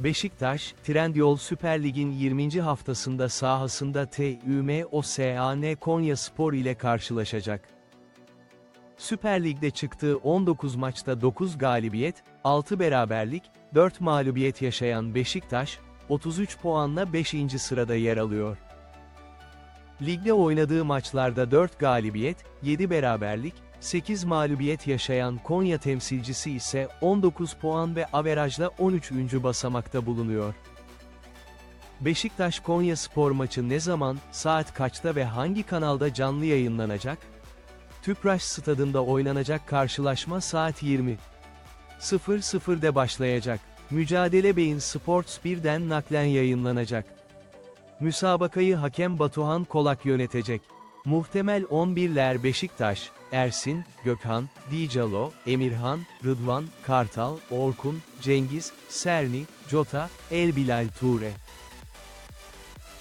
Beşiktaş, Trendyol Süper Lig'in 20. haftasında sahasında TÜM OSAN Konya Spor ile karşılaşacak. Süper Lig'de çıktığı 19 maçta 9 galibiyet, 6 beraberlik, 4 mağlubiyet yaşayan Beşiktaş, 33 puanla 5. sırada yer alıyor. Ligde oynadığı maçlarda 4 galibiyet, 7 beraberlik, 8 mağlubiyet yaşayan Konya temsilcisi ise 19 puan ve averajla 13. basamakta bulunuyor. Beşiktaş Konya spor maçı ne zaman, saat kaçta ve hangi kanalda canlı yayınlanacak? Tüpraş stadında oynanacak karşılaşma saat 20. 00'de başlayacak. Mücadele Beyin Sports 1'den naklen yayınlanacak. Müsabakayı hakem Batuhan Kolak yönetecek. Muhtemel 11'ler Beşiktaş, Ersin, Gökhan, Dicalo, Emirhan, Rıdvan, Kartal, Orkun, Cengiz, Serni, Jota, El Bilal Ture.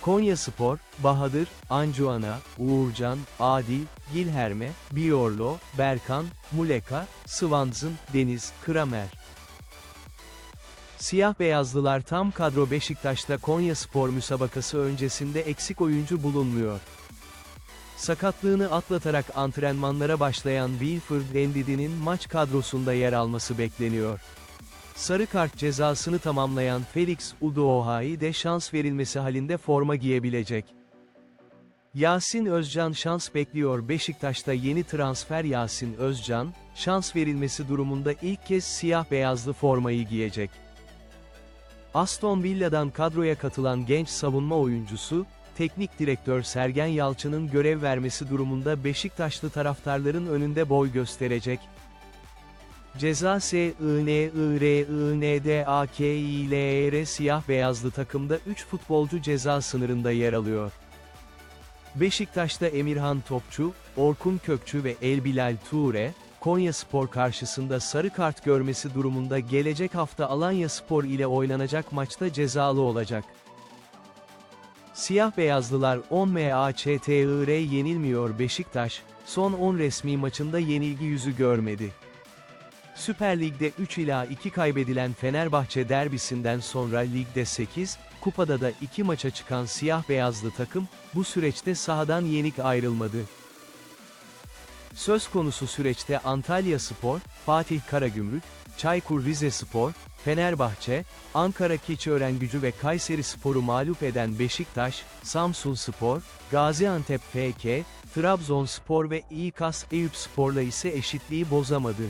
Konya Spor, Bahadır, Ancuana, Uğurcan, Adil, Gilherme, Biorlo, Berkan, Muleka, Svanzın, Deniz, Kramer. Siyah beyazlılar tam kadro Beşiktaş'ta Konya Spor müsabakası öncesinde eksik oyuncu bulunmuyor. Sakatlığını atlatarak antrenmanlara başlayan Wilfred Endidi'nin maç kadrosunda yer alması bekleniyor. Sarı kart cezasını tamamlayan Felix Udoha'yı de şans verilmesi halinde forma giyebilecek. Yasin Özcan şans bekliyor Beşiktaş'ta yeni transfer Yasin Özcan, şans verilmesi durumunda ilk kez siyah beyazlı formayı giyecek. Aston Villa'dan kadroya katılan genç savunma oyuncusu, teknik direktör Sergen Yalçın'ın görev vermesi durumunda Beşiktaşlı taraftarların önünde boy gösterecek. Ceza S, I, N, I, R, I, N, D, A, K, I, L, E, R siyah beyazlı takımda 3 futbolcu ceza sınırında yer alıyor. Beşiktaş'ta Emirhan Topçu, Orkun Kökçü ve El Bilal Ture, Konya Spor karşısında sarı kart görmesi durumunda gelecek hafta Alanya Spor ile oynanacak maçta cezalı olacak. Siyah beyazlılar 10 MAÇTIR yenilmiyor Beşiktaş, son 10 resmi maçında yenilgi yüzü görmedi. Süper Lig'de 3 ila 2 kaybedilen Fenerbahçe derbisinden sonra ligde 8, kupada da 2 maça çıkan siyah beyazlı takım, bu süreçte sahadan yenik ayrılmadı. Söz konusu süreçte Antalya Spor, Fatih Karagümrük, Çaykur Rizespor, Fenerbahçe, Ankara Keçiören Gücü ve Kayseri Spor'u mağlup eden Beşiktaş, Samsun Spor, Gaziantep FK, Trabzonspor ve İKAS Eyüp Spor'la ise eşitliği bozamadı.